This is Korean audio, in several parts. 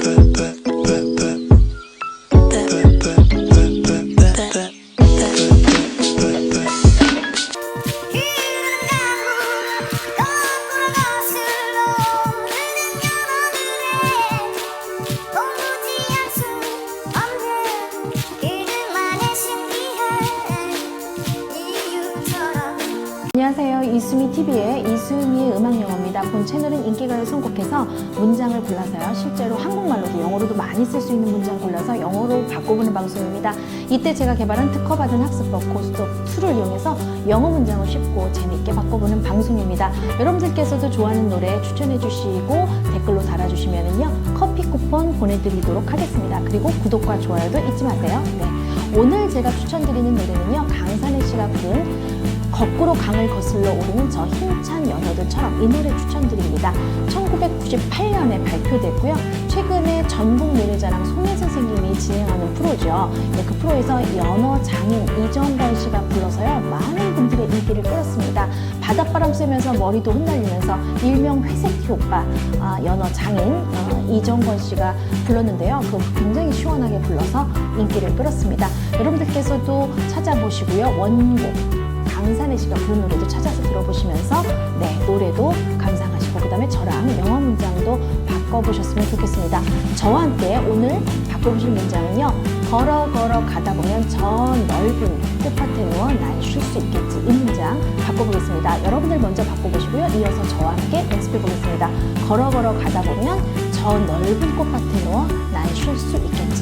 거 이수미 TV의 이수미의 음악 영어입니다. 본 채널은 인기가요 선곡해서 문장을 골라서요. 실제로 한국말로도 영어로도 많이 쓸 수 있는 문장 골라서 영어로 바꿔보는 방송입니다. 이때 제가 개발한 특허받은 학습법 고스톱 2를 이용해서 영어 문장을 쉽고 재밌게 바꿔보는 방송입니다. 여러분들께서도 좋아하는 노래 추천해 주시고 댓글로 달아주시면은요 커피 쿠폰 보내드리도록 하겠습니다. 그리고 구독과 좋아요도 잊지 마세요. 네. 오늘 제가 추천드리는 노래는요 강산의 씨가 부른 거꾸로 강을 거슬러 오르는 저 힘찬 연어들처럼 이 노래 추천드립니다. 1998년에 발표됐고요. 최근에 전국 노래자랑 손혜 선생님이 진행하는 프로죠. 네, 그 프로에서 연어 장인 이정건 씨가 불러서요. 많은 분들의 인기를 끌었습니다. 바닷바람 쐬면서 머리도 흩날리면서 일명 회색티 오빠 아, 연어 장인 어, 이정건 씨가 불렀는데요. 그 굉장히 시원하게 불러서 인기를 끌었습니다. 여러분들께서도 찾아보시고요. 원곡 강산의 씨가 부른 노래도 찾아서 들어보시면서 네 노래도 감상하시고 그다음에 저랑 영어 문장도 바꿔보셨으면 좋겠습니다. 저와 함께 오늘 바꿔보실 문장은요. 걸어 걸어 가다 보면 저 넓은 꽃밭에 누워 난쉴수 있겠지 이 문장 바꿔보겠습니다. 여러분들 먼저 바꿔보시고요. 이어서 저와 함께 연습해 보겠습니다. 걸어 걸어 가다 보면 저 넓은 꽃밭에 누워 난쉴수 있겠지.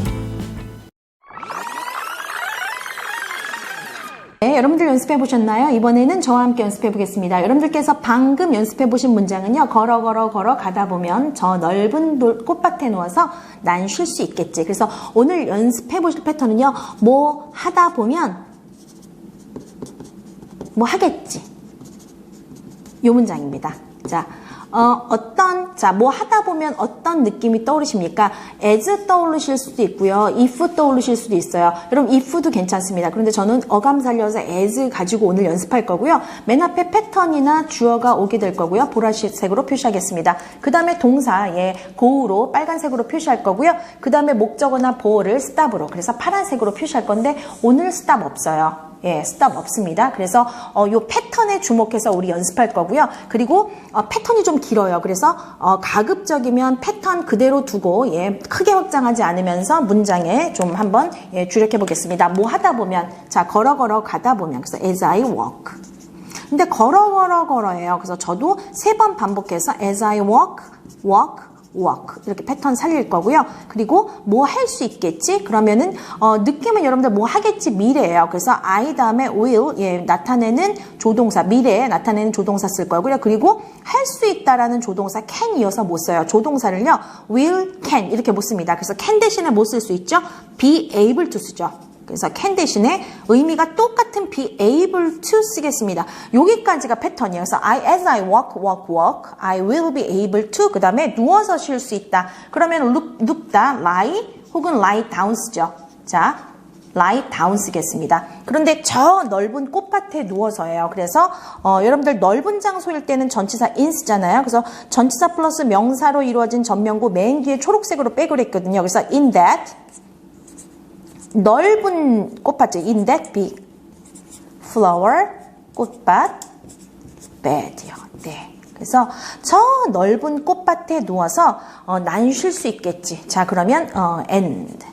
네, 여러분들 연습해 보셨나요? 이번에는 저와 함께 연습해 보겠습니다. 여러분들께서 방금 연습해 보신 문장은요. 걸어 걸어 걸어 가다 보면 저 넓은 돌- 꽃밭에 누워서 난 쉴 수 있겠지. 그래서 오늘 연습해 보실 패턴은요. 뭐 하다 보면 뭐 하겠지. 요 문장입니다. 자, 어, 어떤, 자, 뭐 하다 보면 어떤 느낌이 떠오르십니까? as 떠오르실 수도 있고요. if 떠오르실 수도 있어요. 여러분, if도 괜찮습니다. 그런데 저는 어감 살려서 as 가지고 오늘 연습할 거고요. 맨 앞에 패턴이나 주어가 오게 될 거고요. 보라색으로 표시하겠습니다. 그 다음에 동사, 예, go로 빨간색으로 표시할 거고요. 그 다음에 목적어나 보어를 stop으로, 그래서 파란색으로 표시할 건데, 오늘 stop 없어요. 예, 스탑 없습니다. 그래서 어, 요 패턴에 주목해서 우리 연습할 거고요. 그리고 어, 패턴이 좀 길어요. 그래서 어, 가급적이면 패턴 그대로 두고 예, 크게 확장하지 않으면서 문장에 좀 한번 예, 주력해 보겠습니다. 뭐 하다 보면 자 걸어 걸어 가다 보면 그래서 as I walk. 근데 걸어 걸어 걸어예요. 그래서 저도 세 번 반복해서 as I walk, walk, walk 이렇게 패턴 살릴 거고요. 그리고 뭐 할 수 있겠지? 그러면은 어, 느낌은 여러분들 뭐 하겠지 미래예요. 그래서 I 다음에 will 예, 나타내는 조동사 미래에 나타내는 조동사 쓸 거고요. 그리고 할 수 있다라는 조동사 can 이어서 못 써요. 조동사를요 will, can 이렇게 못 씁니다. 그래서 can 대신에 못 쓸 수 있죠. be able to 쓰죠. 그래서 can 대신에 의미가 똑같은 be able to 쓰겠습니다. 여기까지가 패턴이에요. 그래서 I, as I walk, walk, walk, I will be able to 그 다음에 누워서 쉴 수 있다. 그러면 눕, 눕다, lie 혹은 lie down 쓰죠. 자, lie down 쓰겠습니다. 그런데 저 넓은 꽃밭에 누워서예요. 그래서 어, 여러분들 넓은 장소일 때는 전치사 in 쓰잖아요. 그래서 전치사 플러스 명사로 이루어진 전명구 맨 뒤에 초록색으로 빼고 했거든요. 그래서 in that 넓은 꽃밭이 in that big flower 꽃밭 bed요. 네. 그래서 저 넓은 꽃밭에 누워서 어, 난쉴 수 있겠지. 자 그러면 어, end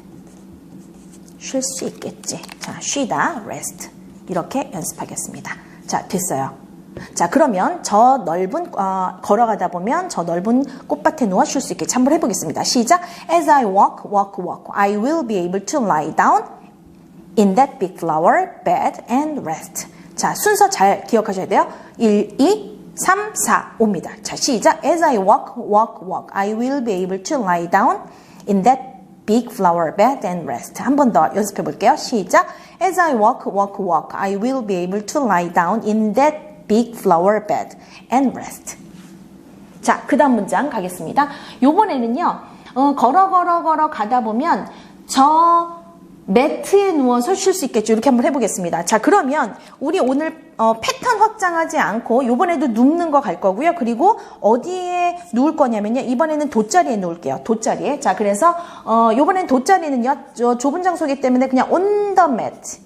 쉴 수 있겠지. 자 쉬다 rest 이렇게 연습하겠습니다. 자 됐어요. 자 그러면 저 넓은 어, 걸어가다 보면 저 넓은 꽃밭에 누워 쉴 수 있게 한번 해보겠습니다. 시작. As I walk, walk, walk, I will be able to lie down in that big flower bed and rest. 자 순서 잘 기억하셔야 돼요. 1, 2, 3, 4, 5입니다. 자 시작. As I walk, walk, walk, I will be able to lie down in that big flower bed and rest. 한 번 더 연습해 볼게요. 시작. As I walk, walk, walk, I will be able to lie down in that big flower bed and rest. 자, 그 다음 문장 가겠습니다. 요번에는요, 어, 걸어, 걸어, 걸어 가다 보면 저 매트에 누워서 쉴 수 있겠죠. 이렇게 한번 해보겠습니다. 자, 그러면 우리 오늘 어, 패턴 확장하지 않고 이번에도 눕는 거 갈 거고요. 그리고 어디에 누울 거냐면요. 이번에는 돗자리에 누울게요. 돗자리에. 자, 그래서 어, 이번엔 돗자리는요. 저 좁은 장소이기 때문에 그냥 on the mat.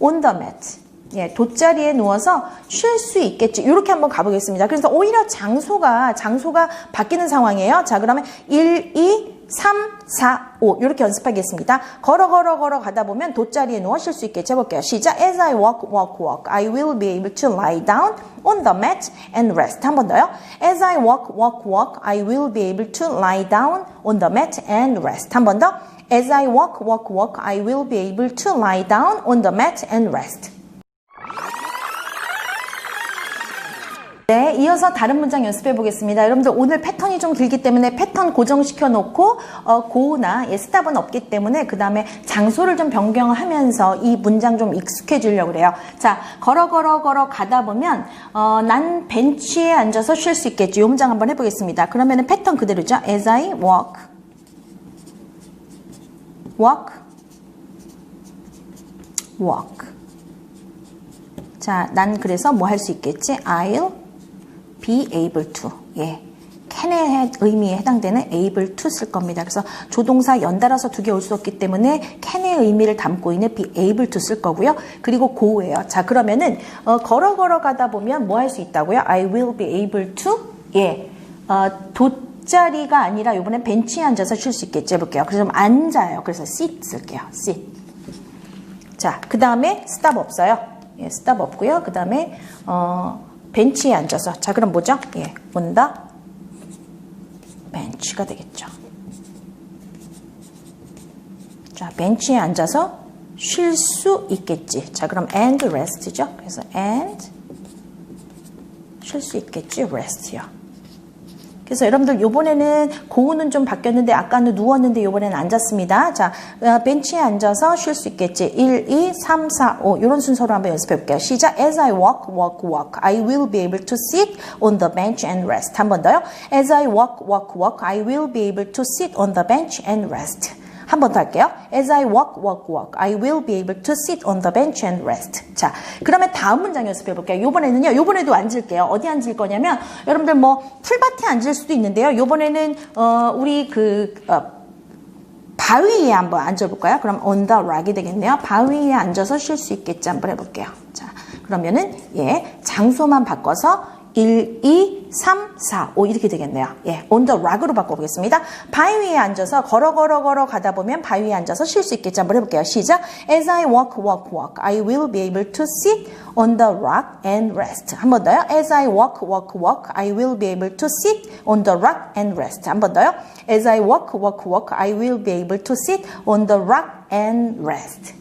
on the mat. 예, 돗자리에 누워서 쉴 수 있겠죠. 이렇게 한번 가보겠습니다. 그래서 오히려 장소가, 장소가 바뀌는 상황이에요. 자, 그러면 1, 2, 3, 4, 5. 이렇게 연습하겠습니다. 걸어, 걸어, 걸어 가다 보면 돗자리에 누워 쉴 수 있겠죠. 해볼게요. 시작. As I walk, walk, walk, I will be able to lie down on the mat and rest. 한 번 더요. As I walk, walk, walk, I will be able to lie down on the mat and rest. 한 번 더. As I walk, walk, walk, I will be able to lie down on the mat and rest. 네, 이어서 다른 문장 연습해 보겠습니다. 여러분들 오늘 패턴이 좀 길기 때문에 패턴 고정시켜 놓고 어, 고나 예, 스탑은 없기 때문에 그 다음에 장소를 좀 변경하면서 이 문장 좀 익숙해지려고 그래요. 자, 걸어 걸어 걸어 가다 보면 어, 난 벤치에 앉아서 쉴 수 있겠지. 이 문장 한번 해보겠습니다. 그러면 은 패턴 그대로죠. As I walk, walk, walk. 자, 난 그래서 뭐 할 수 있겠지? I'll be able to. 예. can의 의미에 해당되는 able to 쓸 겁니다. 그래서 조동사 연달아서 두 개 올 수 없기 때문에 can의 의미를 담고 있는 be able to 쓸 거고요. 그리고 go예요. 자, 그러면은 어, 걸어 걸어 가다 보면 뭐 할 수 있다고요? I will be able to. 예. 어, 돗자리가 아니라 이번엔 벤치에 앉아서 쉴 수 있겠지 해볼게요. 그래서 좀 앉아요. 그래서 sit 쓸게요. sit. 자, 그 다음에 스탑 없어요. 예, 스탑 없고요. 그 다음에 어, 벤치에 앉아서 자, 그럼 뭐죠? 예, 온다 벤치가 되겠죠. 자, 벤치에 앉아서 쉴 수 있겠지. 자, 그럼 and rest죠. 그래서 and 쉴 수 있겠지. rest요. 그래서 여러분들 요번에는 고우는 좀 바뀌었는데 아까는 누웠는데 요번에는 앉았습니다. 자, 어, 벤치에 앉아서 쉴 수 있겠지. 1, 2, 3, 4, 5 이런 순서로 한번 연습해 볼게요. 시작. As I walk, walk, walk, I will be able to sit on the bench and rest. 한 번 더요. As I walk, walk, walk, I will be able to sit on the bench and rest. 한 번 더 할게요. As I walk, walk, walk, I will be able to sit on the bench and rest. 자, 그러면 다음 문장 연습해 볼게요. 요번에는요, 요번에도 앉을게요. 어디 앉을 거냐면, 여러분들 뭐, 풀밭에 앉을 수도 있는데요. 요번에는, 어, 우리 그, 어, 바위 위에 한번 앉아볼까요? 그럼 on the rock이 되겠네요. 바위 위에 앉아서 쉴 수 있겠지 한번 해볼게요. 자, 그러면은, 예, 장소만 바꿔서 1, 2, 3, 4, 5 이렇게 되겠네요. 예, on the rock으로 바꿔보겠습니다. 바위 위에 앉아서 걸어 걸어 걸어 가다 보면 바위 위에 앉아서 쉴 수 있겠지 한번 해볼게요. 시작. As I walk, walk, walk, I will be able to sit on the rock and rest. 한 번 더요. As I walk, walk, walk, I will be able to sit on the rock and rest. 한 번 더요. As I walk, walk, walk, I will be able to sit on the rock and rest.